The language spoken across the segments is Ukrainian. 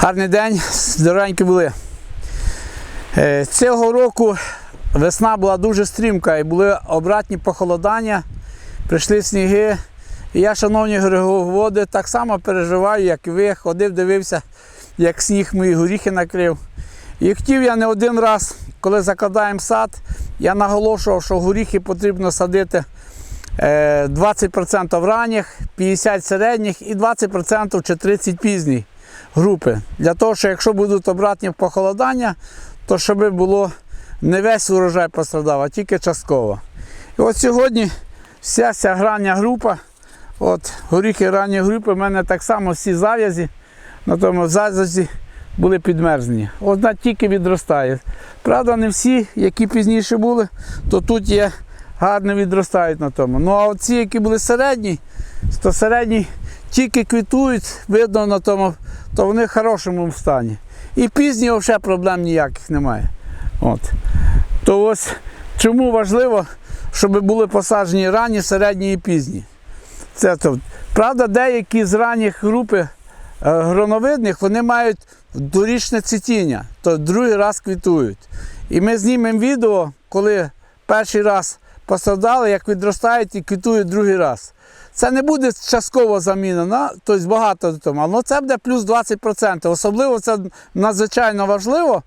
Гарний день, здоровенькі були. Е, Цього року весна була дуже стрімка і були обратні похолодання, прийшли сніги. І я, шановні греговоди, так само переживаю, як і ви. Ходив, дивився, як сніг мої горіхи накрив. І хотів я не один раз, коли закладаємо сад, я наголошував, що горіхи потрібно садити е, 20% ранніх, 50% середніх і 20% чи 30% пізніх групи. Для того, що якщо будуть обратні похолодання, то щоб було не весь урожай пострадав, а тільки частково. І от сьогодні вся ця грання група, от горіхи ранньої групи, в мене так само всі зав'язі, на тому зав'язі були підмерзнені. Одна тільки відростає. Правда, не всі, які пізніше були, то тут є гарно відростають на тому. Ну а оці, які були середні, то середні тільки квітують, видно на тому, то вони в хорошому стані. І пізні взагалі проблем ніяких немає. От. То ось чому важливо, щоб були посаджені ранні, середні і пізні. Це то. Правда, деякі з ранніх групи е, гроновидних вони мають дорічне цвітіння, то другий раз квітують. І ми знімемо відео, коли перший раз посадали, як відростають і квітують другий раз. Це не буде частково замінено, тобто багато того, але це буде плюс 20%. Особливо це надзвичайно важливо,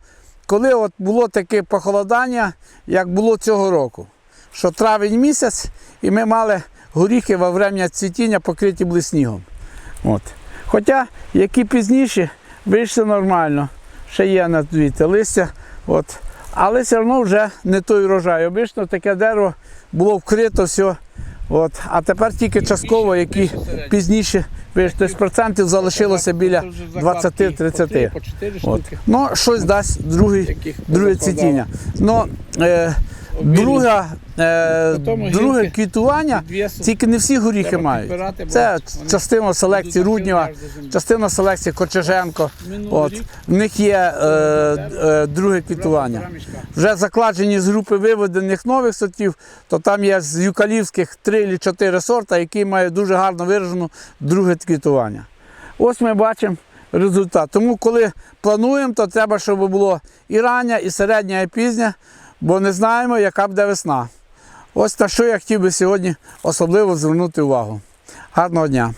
коли от було таке похолодання, як було цього року. Що травень місяць, і ми мали горіхи во время цвітіння покриті були снігом. От. Хоча, які пізніші, вийшли нормально. Ще є на листя. От. Але все одно вже не той урожай. Обично таке дерево було вкрито все. От. А тепер тільки частково, які пізніше, тобто процентів залишилося біля 20-30. От. Ну, щось дасть другий, друге цвітіння. Ну, е, друга, е, Потім друге гілки квітування, тільки не всі горіхи Треба мають. підбирати, бо Це вони частина селекції будуть Руднєва, аж до землі. частина селекції. Минулий От. рік В них є е, е, друге квітування. Вже закладені з групи виведених нових сортів, то там є з юкалівських 3 чи 4 сорта, які мають дуже гарно виражену друге квітування. Ось ми бачимо результат. Тому, коли плануємо, то треба, щоб було і рання, і середня, і пізня, бо не знаємо, яка буде весна. Ось на що я хотів би сьогодні особливо звернути увагу. Гарного дня!